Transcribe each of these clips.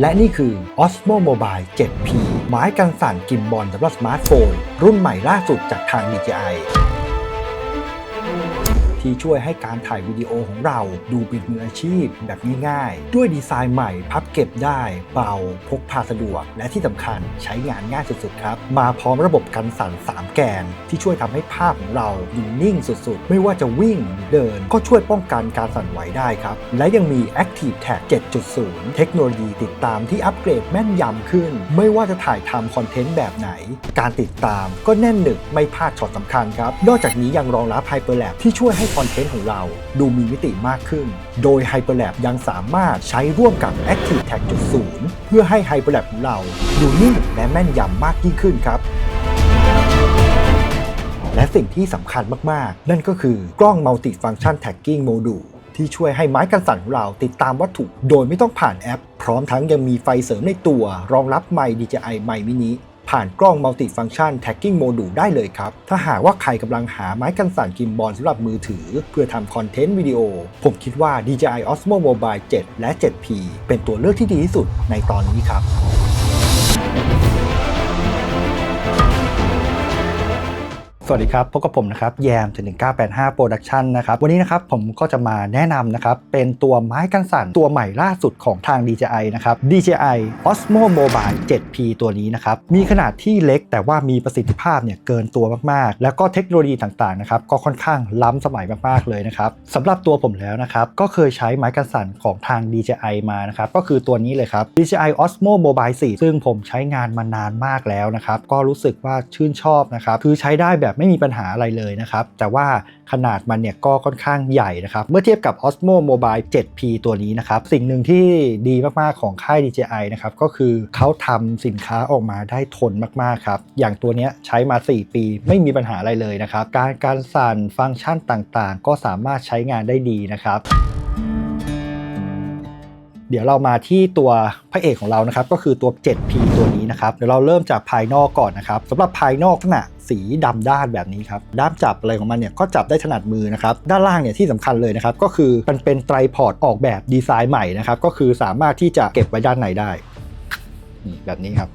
และนี่คือ Osmo Mobile 7P ไม้กันสั่นกิมบอลสำหรับสมาร์ทโฟน รุ่นใหม่ล่าสุดจากทาง DJI ที่ช่วยให้การถ่ายวิดีโอของเราดูเป็นมืออาชีพแบบง่ายๆ ด้วยดีไซน์ใหม่พับเก็บได้ เบา พกพาสะดวก และที่สำคัญใช้งานง่ายสุดๆครับ มาพร้อมระบบกันสั่น 3 แกน ที่ช่วยทำให้ภาพของเราดูนิ่งสุดๆ ไม่ว่าจะวิ่งเดิน ก็ช่วยป้องกันการสั่นไหวได้ครับ และยังมี Active Tag 7.0 เทคโนโลยีติดตามที่อัปเกรดแม่นยำขึ้น ไม่ว่าจะถ่ายทำคอนเทนต์แบบไหน การติดตามก็แน่นหนึบไม่พลาดช็อตสำคัญครับ นอกจากนี้ยังรองรับ Hyperlapse ที่ช่วยให้คอนเทนต์ของเรา ดูมีมิติมากขึ้น โดย Hyperlapse ยังสามารถใช้ร่วมกับ Active Tag 0 เพื่อให้ Hyperlapse ของเราดูนิ่งและแม่นยำมากยิ่งขึ้นครับและสิ่งที่สำคัญมาก ๆ นั่นก็คือกล้อง Multi Function Tagging Module ที่ช่วยให้ไม้กันสั่นของเราติดตามวัตถุ โดยไม่ต้องผ่านแอป พร้อมทั้งยังมีไฟเสริมในตัว รองรับไมค์ DJI ไมค์มินิ ผ่านกล้อง Multi Function Tagging Module ได้เลยครับ ถ้าหากว่าใครกำลังหาไม้กันสั่นกิมบอลสำหรับมือถือ เพื่อทำคอนเทนต์วิดีโอ ผมคิดว่า DJI Osmo Mobile 7 และ 7P เป็นตัวเลือกที่ดีที่สุดในตอนนี้ครับ สวัสดีครับพบกับผมนะครับแยมถึง1985 Production นะครับวันนี้นะครับผมก็จะมาแนะนำนะครับเป็นตัวไม้กันสั่นตัวใหม่ล่าสุดของทาง DJI นะครับ DJI Osmo Mobile 7P ตัวนี้นะครับมีขนาดที่เล็กแต่ว่ามีประสิทธิภาพเนี่ยเกินตัวมากๆ แล้วก็เทคโนโลยีต่างๆนะครับก็ค่อนข้างล้ำสมัยมากๆเลยนะครับสำหรับตัวผมแล้วนะครับก็เคยใช้ไม้กันสั่นของทาง DJI มานะครับก็คือตัวนี้เลยครับ DJI Osmo Mobile 4 ซึ่งผมใช้งานมานานมากแล้วนะครับก็รู้สึกว่าชื่นชอบนะครับคือใช้ได้แบบไม่มีปัญหาอะไรเลยนะครับ แต่ว่าขนาดมันเนี่ยก็ค่อนข้างใหญ่นะครับ เมื่อเทียบกับ Osmo Mobile 7P ตัวนี้นะครับ สิ่งหนึ่งที่ดีมาก ๆ ของค่าย DJI นะครับ ก็คือเขาทำสินค้าออกมาได้ทนมาก ๆ ครับ อย่างตัวนี้ใช้มา 4 ปี ไม่มีปัญหาอะไรเลยนะครับ การการสั่นฟังก์ชันต่างๆ ก็สามารถใช้งานได้ดีนะครับ เดี๋ยวเรามาที่ตัวพระเอกของเรานะครับก็คือตัว 7P ตัวนี้นะครับเดี๋ยวเราเริ่มจากภายนอกก่อนนะครับสำหรับภายนอกลักษณะสีดำด้านแบบนี้ครับด้ามจับอะไรของมันเนี่ยก็จับได้ถนัดมือนะครับด้านล่างเนี่ยที่สำคัญเลยนะครับก็คือมันเป็นไตรพอร์ตออกแบบดีไซน์ใหม่นะครับก็คือสามารถที่จะเก็บไว้ด้านในได้นี่แบบนี้ครับ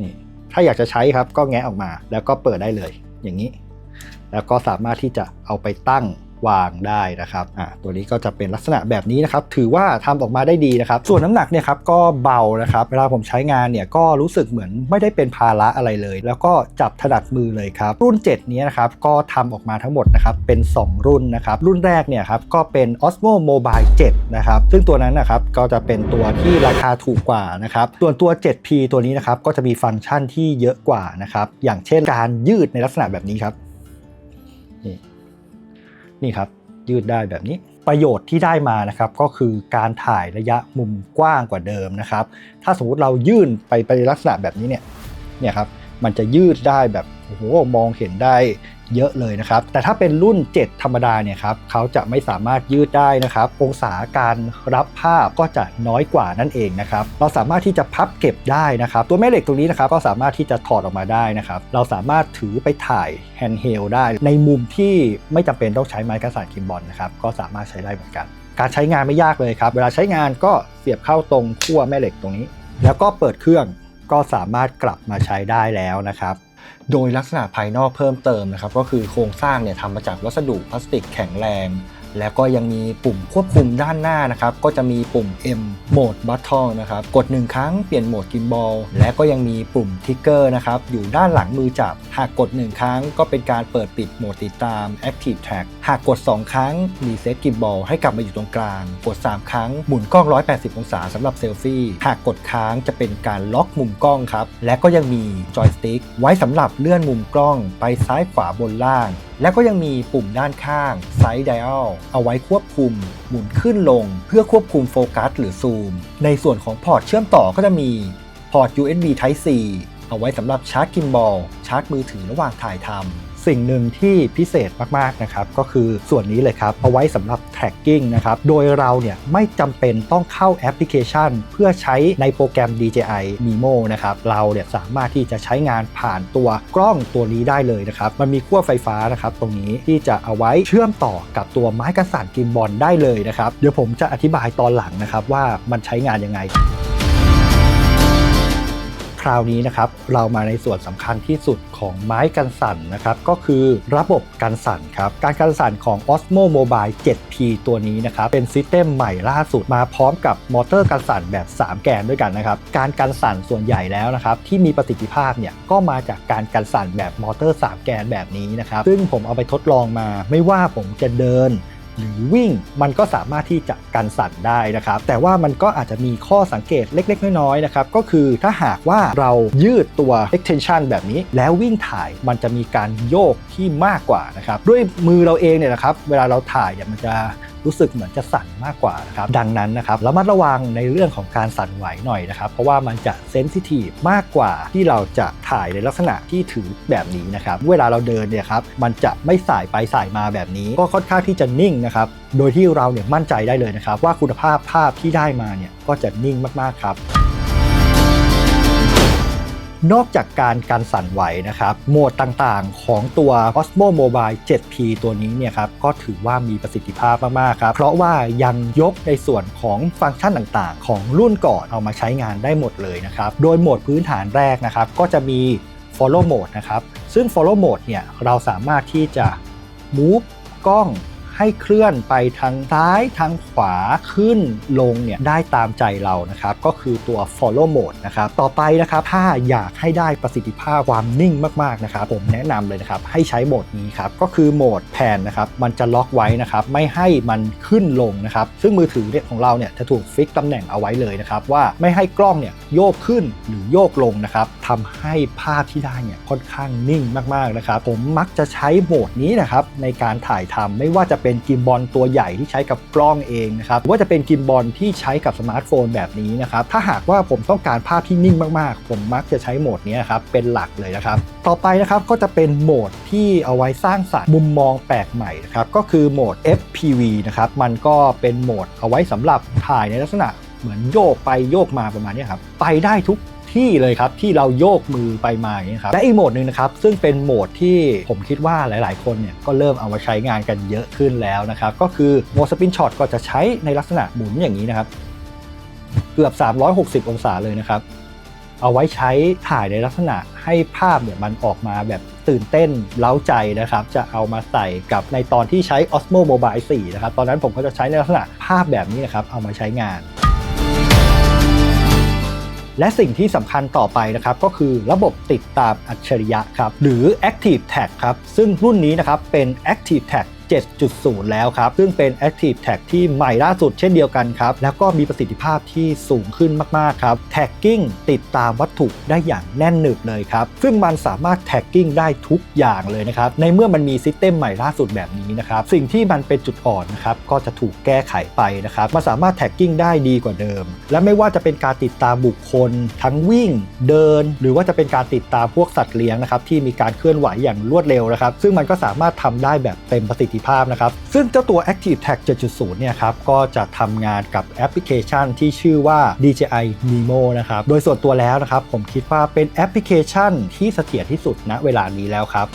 นี่ถ้าอยากจะใช้ครับก็แงะออกมา แล้วก็เปิดได้เลย อย่างนี้ แล้วก็สามารถที่จะเอาไปตั้ง วางได้นะครับอ่าตัวนี้ก็จะเป็นลักษณะแบบนี้นะครับ ถือว่าทำออกมาได้ดีนะครับ ส่วนน้ำหนักเนี่ยครับก็เบานะครับ เวลาผมใช้งานเนี่ยก็รู้สึกเหมือนไม่ได้เป็นภาระอะไรเลย แล้วก็จับถนัดมือเลยครับ รุ่น 7 นี้นะครับก็ทำออกมาทั้งหมดนะครับเป็น 2 รุ่นนะครับ รุ่นแรกเนี่ยครับก็เป็น Osmo Mobile 7 นะครับ ซึ่งตัวนั้นนะครับก็จะเป็นตัวที่ราคาถูกกว่านะครับส่วนตัว 7P ตัวนี้นะครับก็จะมีฟังก์ชันที่เยอะกว่านะครับอย่างเช่นการยืดในลักษณะแบบนี้ครับ นี่ครับยืดได้แบบนี้ ประโยชน์ที่ได้มานะครับก็คือการถ่ายระยะมุมกว้างกว่าเดิมนะครับ ถ้าสมมติเรายื่นไปไปลักษณะแบบนี้เนี่ยเนี่ยครับมันจะยืดได้แบบโอ้โหมองเห็นได้ เยอะเลยนะครับ แต่ถ้าเป็นรุ่น 7 ธรรมดาเนี่ยครับเขาจะไม่สามารถยืดได้นะครับ องศาการรับภาพก็จะน้อยกว่านั่นเองนะครับ เราสามารถที่จะพับเก็บได้นะครับ ตัวแม่เหล็กตรงนี้นะครับก็สามารถที่จะถอดออกมาได้นะครับ เราสามารถถือไปถ่ายแฮนด์เฮลได้ ในมุมที่ไม่จำเป็นต้องใช้ไม้กระสานคิมบอลนะครับ ก็สามารถใช้ได้เหมือนกัน การใช้งานไม่ยากเลยครับ เวลาใช้งานก็เสียบเข้าตรงขั้วแม่เหล็กตรงนี้ แล้วก็เปิดเครื่องก็สามารถกลับมาใช้ได้แล้วนะครับ โดยลักษณะภายนอกเพิ่มเติมนะครับก็คือโครงสร้างเนี่ยทำมาจากวัสดุพลาสติกแข็งแรง แล้วก็ยังมีปุ่มควบคุมด้านหน้านะครับ ก็จะมีปุ่ม M Mode Button นะครับ กด 1 ครั้งเปลี่ยนโหมดกิมบอล และก็ยังมีปุ่มทิกเกอร์นะครับ อยู่ด้านหลังมือจับ หากกด 1 ครั้งก็เป็นการเปิดปิดโหมดติดตาม Active Tag หากกด 2 ครั้งรีเซ็ตกิมบอลให้กลับมาอยู่ตรงกลาง กด 3 ครั้งหมุนกล้อง 180 องศาสำหรับเซลฟี่ หากกดค้างจะเป็นการล็อกมุมกล้องครับ และก็ยังมีจอยสติ๊กไว้สำหรับเลื่อนมุมกล้องไปซ้ายขวาบนล่างและก็ยังมีปุ่มด้านข้างไซด์ไดอัลเอาไว้ควบคุม หมุนขึ้นลง เพื่อควบคุมโฟกัสหรือซูม ในส่วนของพอร์ตเชื่อมต่อก็จะมีพอร์ต USB Type C เอาไว้สำหรับชาร์จกิมบอลชาร์จมือถือระหว่างถ่ายทำ สิ่งหนึ่งที่พิเศษมากๆนะครับก็คือส่วนนี้เลยครับเอาไว้สำหรับ tracking นะครับโดยเราเนี่ยไม่จำเป็นต้องเข้าแอปพลิเคชัน เพื่อใช้ในโปรแกรม DJI Mimo นะครับเราเนี่ยสามารถที่จะใช้งานผ่านตัวกล้องตัวนี้ได้เลยนะครับมันมีขั้วไฟฟ้านะครับตรงนี้ที่จะเอาไว้เชื่อมต่อกับตัวไม้กระสานกิมบอลได้เลยนะครับเดี๋ยวผมจะอธิบายตอนหลังนะครับว่ามันใช้งานยังไง ราวนี้นะครับเรามาในส่วนสำคัญที่สุดของไม้กันสั่นนะครับก็คือระบบกันสั่นครับการกันสั่นของ Osmo Mobile 7P ตัวนี้นะครับเป็นซิสเต็มใหม่ล่าสุดมาพร้อมกับมอเตอร์กันสั่นแบบ 3 แกนด้วยกันนะครับการกันสั่นส่วนใหญ่แล้วนะครับที่มีประสิทธิภาพเนี่ยก็มาจากการกันสั่นแบบมอเตอร์ 3 แกนแบบนี้นะครับซึ่งผมเอาไปทดลองมาไม่ว่าผมจะเดิน หรือวิ่ง มันก็สามารถที่จะกันสั่นได้นะครับ แต่ว่ามันก็อาจจะมีข้อสังเกตเล็ก ๆ น้อยๆนะครับก็คือถ้าหากว่าเรายืดตัว extension แบบนี้ แล้ววิ่งถ่ายมันจะมีการโยกที่มากกว่านะครับด้วยมือเราเองเนี่ยนะครับเวลาเราถ่ายเนี่ยมันจะ รู้สึกเหมือนจะสั่นมากกว่านะครับดังนั้นนะครับระมัดระวังในเรื่องของการสั่นไหวหน่อยนะครับ เพราะว่ามันจะเซนซิทีฟมากกว่าที่เราจะถ่ายในลักษณะที่ถือแบบนี้นะครับเวลาเราเดินเนี่ยครับมันจะไม่สายไปสายมาแบบนี้ ก็ค่อนข้างที่จะนิ่งนะครับโดยที่เราเนี่ยมั่นใจได้เลยนะครับ ว่าคุณภาพภาพที่ได้มาเนี่ยก็จะนิ่งมากๆครับ นอกจากการการสั่นไหวนะครับ โหมดต่างๆ ของตัว Osmo Mobile 7P ตัวนี้เนี่ยครับก็ถือว่ามีประสิทธิภาพมากๆครับ เพราะว่ายังยกในส่วนของฟังก์ชันต่างๆ ของรุ่นก่อนเอามาใช้งานได้หมดเลยนะครับ โดยโหมดพื้นฐานแรกนะครับ ก็จะมี Follow Mode นะครับ ซึ่ง Follow Mode เนี่ยเราสามารถที่จะ move กล้อง ให้เคลื่อนไปทางซ้ายทางขวาขึ้นลงเนี่ยได้ตามใจเรานะครับ ก็คือตัว follow mode นะครับ ต่อไปนะครับ ถ้าอยากให้ได้ประสิทธิภาพความนิ่งมากๆนะครับ ผมแนะนำเลยนะครับ ให้ใช้โหมดนี้ครับ ก็คือโหมดแผนนะครับ มันจะล็อกไว้นะครับ ไม่ให้มันขึ้นลงนะครับ ซึ่งมือถือเนี่ยของเราเนี่ยจะถูกฟิกตำแหน่งเอาไว้เลยนะครับ ว่าไม่ให้กล้องเนี่ยโยกขึ้นหรือโยกลงนะครับทำให้ภาพที่ได้เนี่ยค่อนข้างนิ่งมากๆนะครับ ผมมักจะใช้โหมดนี้นะครับในการถ่ายทำไม่ว่าจะเป็นกิมบอลตัวใหญ่ที่ใช้กับกล้องเองนะครับหรือว่าจะเป็นกิมบอลที่ใช้กับสมาร์ทโฟนแบบนี้นะครับถ้าหากว่าผมต้องการภาพที่นิ่งมากๆ ผมมักจะใช้โหมดนี้ครับเป็นหลักเลยนะครับ ต่อไปนะครับก็จะเป็นโหมดที่เอาไว้สร้างสรรค์มุมมองแปลกใหม่นะครับก็คือโหมด FPV นะครับมันก็เป็นโหมดเอาไว้สำหรับถ่ายในลักษณะเหมือนโยกไปโยกมาประมาณนี้ครับไปได้ทุก ที่เลยครับที่เราโยกมือไปมาอย่างนี้ครับและอีกโหมดหนึ่งนะครับซึ่งเป็นโหมดที่ผมคิดว่าหลาย ๆ คนเนี่ยก็เริ่มเอามาใช้งานกันเยอะขึ้นแล้วนะครับก็คือโหมดสปินช็อตก็จะใช้ในลักษณะหมุนอย่างนี้นะครับเกือบ 360 องศาเลยนะครับ เอาไว้ใช้ถ่ายในลักษณะให้ภาพเนี่ยมันออกมาแบบตื่นเต้นเล้าใจนะครับ จะเอามาใส่กับในตอนที่ใช้ Osmo Mobile 4 นะครับ ตอนนั้นผมก็จะใช้ในลักษณะภาพแบบนี้นะครับ เอามาใช้งาน และสิ่งที่สำคัญต่อไปนะครับก็คือระบบติดตามอัจฉริยะครับหรือ Active Tag ครับซึ่งรุ่นนี้นะครับเป็น Active Tag 7.0 แล้วครับ ซึ่งเป็น Active Tag ที่ใหม่ล่าสุดเช่นเดียวกันครับ แล้วก็มีประสิทธิภาพที่สูงขึ้นมาก ๆ ครับ Tagging ติดตามวัตถุได้อย่างแน่นหนึบเลยครับ ซึ่งมันสามารถ Tagging ได้ทุกอย่างเลยนะครับ ในเมื่อมันมีซิสเต็มใหม่ล่าสุดแบบนี้นะครับ สิ่งที่มันเป็นจุดอ่อนนะครับก็จะถูกแก้ไขไปนะครับมันสามารถ Tagging ได้ดีกว่าเดิม และไม่ว่าจะเป็นการติดตามบุคคล ทั้งวิ่ง เดิน หรือว่าจะเป็นการติดตามพวกสัตว์เลี้ยงนะครับที่มีการเคลื่อนไหวอย่างรวดเร็วนะครับซึ่งมันก็สามารถทำได้แบบเต็มประสิทธิภาพนะครับ ซึ่งเจ้าตัว Active Tag 7.0 เนี่ยครับ ก็จะทำงานกับแอปพลิเคชันที่ชื่อว่า DJI Mimo นะครับ โดยส่วนตัวแล้วนะครับ ผมคิดว่าเป็นแอปพลิเคชันที่เสถียรที่สุดณเวลานี้แล้วครับ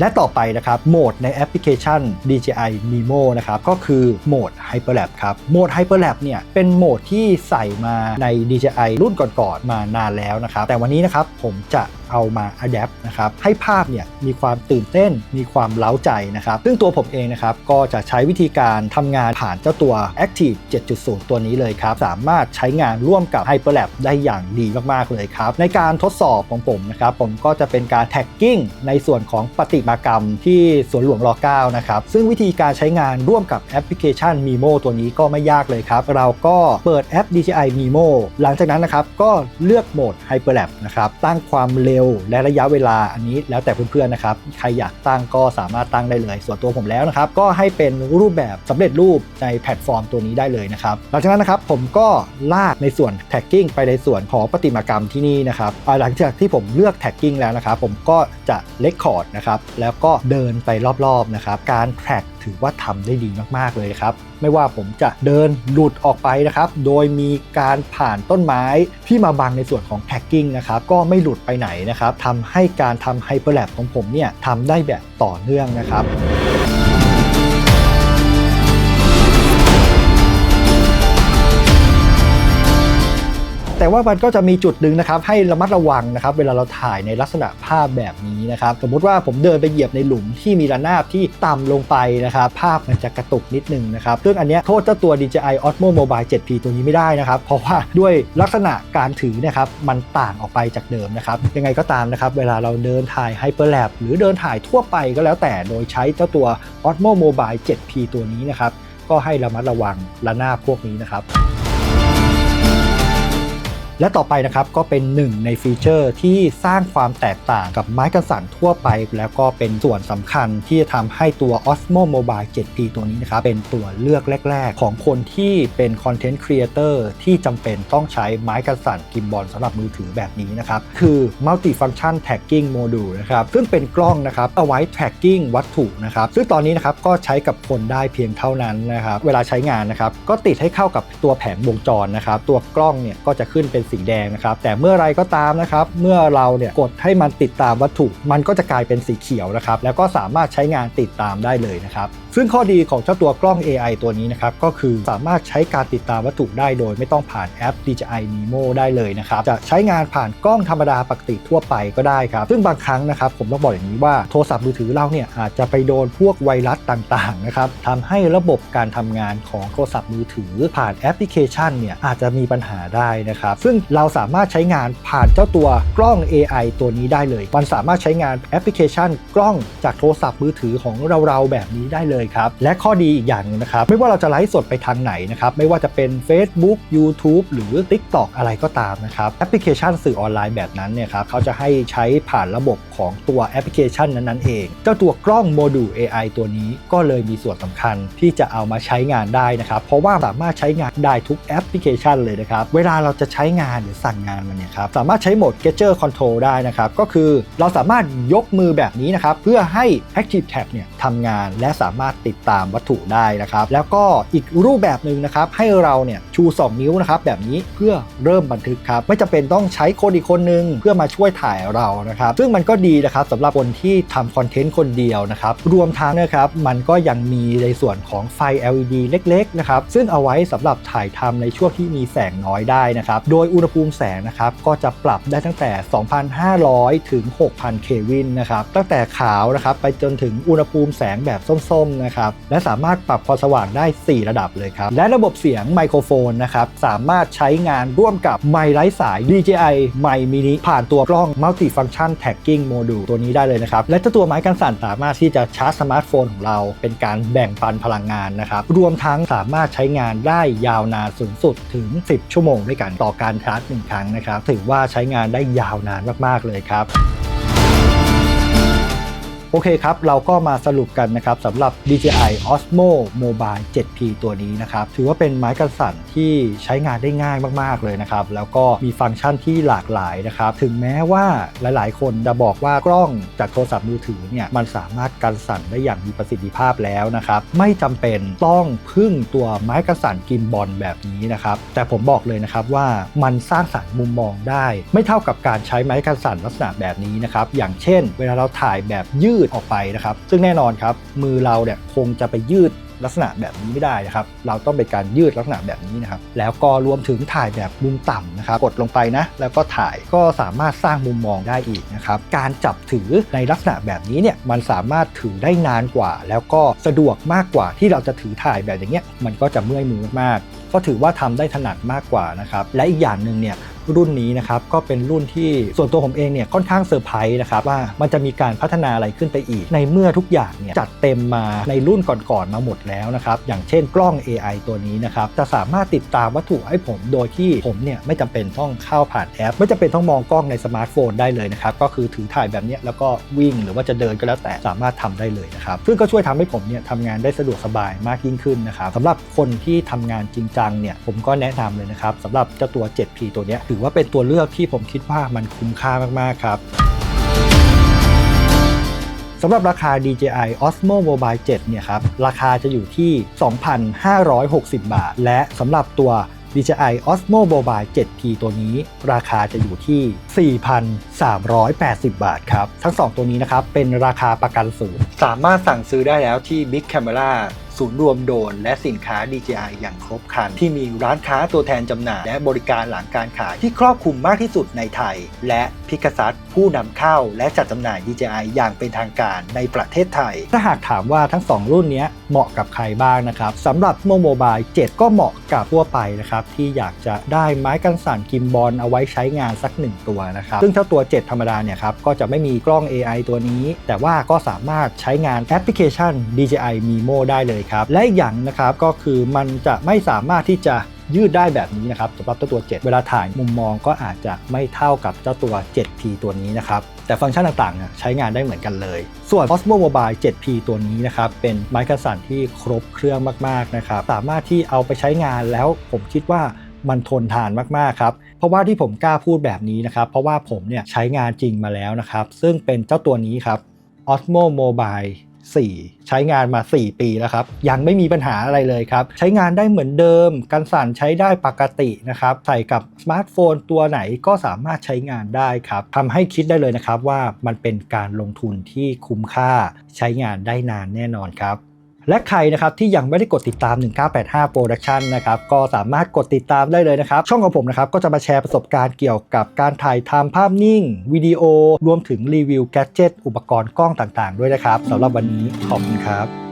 และต่อไปนะครับโหมดในแอปพลิเคชัน DJI Mimo นะครับก็คือโหมด Hyperlapse ครับโหมด Hyperlapse เนี่ยเป็นโหมดที่ใส่มาใน DJI รุ่นก่อนๆมานานแล้วนะครับแต่วันนี้นะครับผมจะ เอามา adapt นะครับให้ภาพเนี่ยมีความตื่นเต้นมีความเล้าใจนะครับซึ่งตัวผมเองนะครับก็จะใช้วิธีการทำงานผ่านเจ้าตัว Active 7.0 ตัวนี้เลยครับ สามารถใช้งานร่วมกับ Hyperlapse ได้อย่างดีมาก ๆ เลยครับ ในการทดสอบของผมนะครับ ผมก็จะเป็นการ tagging ในส่วนของปฏิมากรรมที่สวนหลวงร9นะครับ ซึ่งวิธีการใช้งานร่วมกับแอปพลิเคชัน Mimo ตัวนี้ก็ไม่ยากเลยครับ เราก็เปิดแอป DJI Mimo หลังจากนั้นนะครับก็เลือกโหมด Hyperlapse นะครับตั้งความเร็วและระยะเวลาอันนี้แล้วแต่เพื่อนๆนะครับ ใครอยากตั้งก็สามารถตั้งได้เลย ส่วนตัวผมแล้วนะครับ ก็ให้เป็นรูปแบบสำเร็จรูปในแพลตฟอร์มตัวนี้ได้เลยนะครับ หลังจากนั้นนะครับผมก็ลากในส่วน tagging ไปในส่วนของประติมากรรมที่นี่นะครับหลังจากที่ผมเลือก tagging แล้วนะครับผมก็จะ record นะครับแล้วก็เดินไปรอบๆนะครับการ track ถือว่าทำได้ดีมากๆเลยครับ ไม่ว่าผมจะเดินหลุดออกไปนะครับ โดยมีการผ่านต้นไม้ที่มาบังในส่วนของแท็กกิ้งนะครับก็ไม่หลุดไปไหนนะครับทำให้การทำไฮเปอร์แลบของผมเนี่ยทำได้แบบต่อเนื่องนะครับ แต่ว่ามันก็จะมีจุดหนึ่งนะครับให้ระมัดระวังนะครับเวลาเราถ่ายในลักษณะภาพแบบนี้นะครับสมมติว่าผมเดินไปเหยียบในหลุมที่มีระนาบที่ต่ำลงไปนะครับภาพมันจะกระตุกนิดนึงนะครับซึ่งอันนี้โทษเจ้าตัว DJI Osmo Mobile 7P ตัวนี้ไม่ได้นะครับ เพราะว่าด้วยลักษณะการถือนะครับมันต่างออกไปจากเดิมนะครับยังไงก็ตามนะครับเวลาเราเดินถ่าย Hyperlap หรือเดินถ่ายทั่วไปก็แล้วแต่โดยใช้เจ้าตัว Osmo Mobile 7P ตัวนี้นะครับก็ให้ระมัดระวังระนาบพวกนี้นะครับ และต่อไปนะครับก็เป็นหนึ่งในฟีเจอร์ที่สร้างความแตกต่างกับไม้กันสั่นทั่วไป แล้วก็เป็นส่วนสำคัญที่จะทำให้ตัว Osmo Mobile 7P ตัวนี้นะครับเป็นตัวเลือกแรก ๆ ของคนที่เป็นคอนเทนต์ครีเอเตอร์ที่จำเป็นต้องใช้ไม้กันสั่นกิมบอลสำหรับมือถือแบบนี้นะครับคือ Multi Function Tagging Module นะครับซึ่งเป็นกล้องนะครับเอาไว้ tracking วัตถุนะครับซึ่งตอนนี้นะครับก็ใช้กับคนได้เพียงเท่านั้นนะครับเวลาใช้งานนะครับก็ติดให้เข้ากับตัวแผงวงจรนะครับตัวกล้องเนี่ยก็จะขึ้นเป็นสีแดงนะครับ แต่เมื่อไรก็ตามนะครับ เมื่อเราเนี่ยกดให้มันติดตามวัตถุ มันก็จะกลายเป็นสีเขียวนะครับ แล้วก็สามารถใช้งานติดตามได้เลยนะครับซึ่งข้อดีของเจ้าตัวกล้อง AI ตัวนี้นะครับก็คือสามารถใช้การติดตามวัตถุได้โดยไม่ต้องผ่านแอป DJI Nemo ได้เลยนะครับจะใช้งานผ่านกล้องธรรมดาปกติทั่วไปก็ได้ครับ ซึ่งบางครั้งนะครับผมต้องบอกอย่างนี้ว่าโทรศัพท์มือถือเราเนี่ยอาจจะไปโดนพวกไวรัสต่างๆนะครับทำให้ระบบการทำงานของโทรศัพท์มือถือ ผ่านแอปพลิเคชันเนี่ยอาจจะมีปัญหาได้นะครับ ซึ่งเราสามารถใช้งานผ่านเจ้าตัวกล้อง AI ตัวนี้ได้เลย มันสามารถใช้งานแอปพลิเคชัน กล้องจากโทรศัพท์มือถือของเราๆแบบนี้ได้เลยครับ และข้อดีอีกอย่างหนึงนะครับ ไม่ว่าเราจะไลฟ์สดไปทางไหนนะครับ ไม่ว่าจะเป็น Facebook YouTube หรือ TikTok อะไรก็ตามนะครับแอปพลิเคชันสื่อออนไลน์แบบนั้นเนี่ยครับเขาจะให้ใช้ผ่านระบบของตัวแอปพลิเคชันนั้นๆเอง เจ้าตัวกล้องโมดูล AI ตัวนี้ก็เลยมีส่วนสำคัญที่จะเอามาใช้งานได้นะครับ เพราะว่าสามารถใช้งานได้ทุกแอปพลิเคชันเลยนะครับ เวลาเราจะใช้งานหรือสั่งงานมันเนี่ยครับสามารถใช้โหมด Gesture Control ได้นะครับ ก็คือเราสามารถยกมือแบบนี้นะครับ เพื่อให้ Active Tab เนี่ยทำงานและสามารถติดตามวัตถุได้นะครับ แล้วก็อีกรูปแบบหนึ่งนะครับ ให้เราเนี่ยชู 2 นิ้วนะครับ แบบนี้เพื่อเริ่มบันทึกครับ ไม่จำเป็นต้องใช้คนอีกคนนึงเพื่อมาช่วยถ่ายเรานะครับ ซึ่งมันก็ดีนะครับสำหรับคนที่ทำคอนเทนต์คนเดียวนะครับ รวมทั้งนะครับมันก็ยังมีในส่วนของไฟ LED เล็กๆนะครับซึ่งเอาไว้สำหรับถ่ายทำในช่วงที่มีแสงน้อยได้นะครับโดยอุณหภูมิแสงนะครับก็จะปรับได้ตั้งแต่ 2,500 ถึง 6,000 เควินนะครับตั้งแต่ขาวนะครับไปจนถึงอุณหภูมิแสงแบบส้มๆนะครับ และสามารถปรับความสว่างได้ 4 ระดับเลยครับ และระบบเสียงไมโครโฟนนะครับ สามารถใช้งานร่วมกับไมค์ไร้สาย DJI ไมค์มินิผ่านตัวกล้อง Multi Function Tagging Module ตัวนี้ได้เลยนะครับ และเจ้าตัวไม้กันสั่นสามารถที่จะชาร์จสมาร์ทโฟนของเรา เป็นการแบ่งปันพลังงานนะครับ รวมทั้งสามารถใช้งานได้ยาวนานสูงสุดถึง 10 ชั่วโมงด้วยกันต่อการชาร์จหนึ่งครั้งนะครับ ถือว่าใช้งานได้ยาวนานมากๆเลยครับ โอเคครับ เราก็มาสรุปกันนะครับสำหรับ DJI Osmo Mobile 7P ตัวนี้นะครับ ถือว่าเป็นไม้กันสั่นที่ใช้งานได้ง่ายมาก ๆ เลยนะครับ แล้วก็มีฟังก์ชันที่หลากหลายนะครับ ถึงแม้ว่าหลาย ๆ คนจะบอกว่ากล้องจากโทรศัพท์มือถือเนี่ยมันสามารถกันสั่นได้อย่างมีประสิทธิภาพแล้วนะครับ ไม่จำเป็นต้องพึ่งตัวไม้กันสั่นกินบอลแบบนี้นะครับ แต่ผมบอกเลยนะครับว่ามันสร้างสรรค์มุมมองได้ ไม่เท่ากับการใช้ไม้กันสั่นลักษณะแบบนี้นะครับอย่างเช่น เวลาเราถ่ายแบบยืดออกไปนะครับ ซึ่งแน่นอนครับ มือเราเนี่ยคงจะไปยืดลักษณะแบบนี้ไม่ได้นะครับ เราต้องเป็นการยืดลักษณะแบบนี้นะครับ แล้วก็รวมถึงถ่ายแบบมุมต่ำนะครับ กดลงไปนะ แล้วก็ถ่ายก็สามารถสร้างมุมมองได้อีกนะครับ การจับถือในลักษณะแบบนี้เนี่ย มันสามารถถือได้นานกว่า แล้วก็สะดวกมากกว่าที่เราจะถือถ่ายแบบอย่างเงี้ย มันก็จะเมื่อยมือมาก ก็ถือว่าทำได้ถนัดมากกว่านะครับ และอีกอย่างหนึ่งเนี่ยรุ่นนี้นะครับก็เป็นรุ่นที่ส่วนตัวผมเองเนี่ยค่อนข้างเซอร์ไพรส์นะครับว่ามันจะมีการพัฒนาอะไรขึ้นไปอีก ในเมื่อทุกอย่างเนี่ยจัดเต็มมาในรุ่นก่อนๆมาหมดแล้วนะครับอย่างเช่นกล้อง AI ตัวนี้นะครับจะสามารถติดตามวัตถุให้ผมโดยที่ผมเนี่ยไม่จำเป็นต้องเข้าผ่านแอป ไม่จำเป็นต้องมองกล้องในสมาร์ทโฟนได้เลยนะครับก็คือถือถ่ายแบบนี้แล้วก็วิ่งหรือว่าจะเดินก็แล้วแต่สามารถทำได้เลยนะครับซึ่งก็ช่วยทำให้ผมเนี่ยทำงานได้สะดวกสบายมากยิ่งขึ้นนะครับสำหรับคนที่ทำงานจริงจังเนี่ยผมก็แนะนำเลยนะครับสำหรับเจ้าตัว 7P ตัวเนี้ยถือว่าเป็นตัวเลือกที่ผมคิดว่ามันคุ้มค่ามากๆครับสำหรับราคา DJI Osmo Mobile 7 เนี่ยครับ ราคาจะอยู่ที่ 2,560 บาท และสำหรับตัว DJI Osmo Mobile 7P ตัวนี้ ราคาจะอยู่ที่ 4,380 บาทครับ ทั้ง 2 ตัวนี้นะครับ เป็นราคาประกันศูนย์สามารถสั่งซื้อได้แล้วที่ Big Camera ศูนย์รวมโดรนและสินค้า DJI อย่างครบครัน ที่มีร้านค้าตัวแทนจำหน่าย และบริการหลังการขายที่ครอบคลุมมากที่สุดในไทย และพิกซัสผู้นำเข้า และจัดจำหน่าย DJI อย่างเป็นทางการในประเทศไทย ถ้าหากถามว่าทั้ง 2 รุ่นนี้เหมาะกับใครบ้างนะครับสำหรับโมโมบาย 7 ก็เหมาะกับทั่วไปนะครับที่อยากจะได้ไม้กันสั่นกิมบอลเอาไว้ใช้งานสัก 1 ตัวนะครับซึ่งเจ้าตัว 7 ธรรมดาเนี่ยครับก็จะไม่มีกล้อง AI ตัวนี้ แต่ว่าก็สามารถใช้งานแอปพลิเคชัน DJI Mimo ได้เลยครับและอีกอย่างนะครับก็คือมันจะไม่สามารถที่จะยืดได้แบบนี้นะครับสำหรับเจ้าตัว 7 เวลาถ่ายมุมมองก็อาจจะไม่เท่ากับเจ้าตัว 7P ตัวนี้นะครับแต่ฟังก์ชันต่างๆใช้งานได้เหมือนกันเลย ส่วน Osmo Mobile 7P ตัวนี้นะครับเป็นไม้กระสันที่ครบเครื่องมากๆนะครับสามารถที่เอาไปใช้งานแล้วผมคิดว่ามันทนทานมากๆครับเพราะว่าที่ผมกล้าพูดแบบนี้นะครับเพราะว่าผมเนี่ยใช้งานจริงมาแล้วนะครับซึ่งเป็นเจ้าตัวนี้ครับ Osmo Mobile 4 ใช้งานมา 4 ปีแล้วครับ ยังไม่มีปัญหาอะไรเลยครับ ใช้งานได้เหมือนเดิม กันสั่นใช้ได้ปกตินะครับ ใส่กับสมาร์ทโฟนตัวไหนก็สามารถใช้งานได้ครับทำให้คิดได้เลยนะครับว่ามันเป็นการลงทุนที่คุ้มค่าใช้งานได้นานแน่นอนครับ และใครนะครับที่ยังไม่ได้กดติดตาม 1985 Production นะครับก็สามารถกดติดตามได้เลยนะครับ ช่องของผมนะครับก็จะมาแชร์ประสบการณ์เกี่ยวกับการถ่ายทำภาพนิ่ง วิดีโอ รวมถึงรีวิวแกดเจิตอุปกรณ์กล้องต่างๆ ด้วยนะครับสำหรับวันนี้ขอบคุณครับ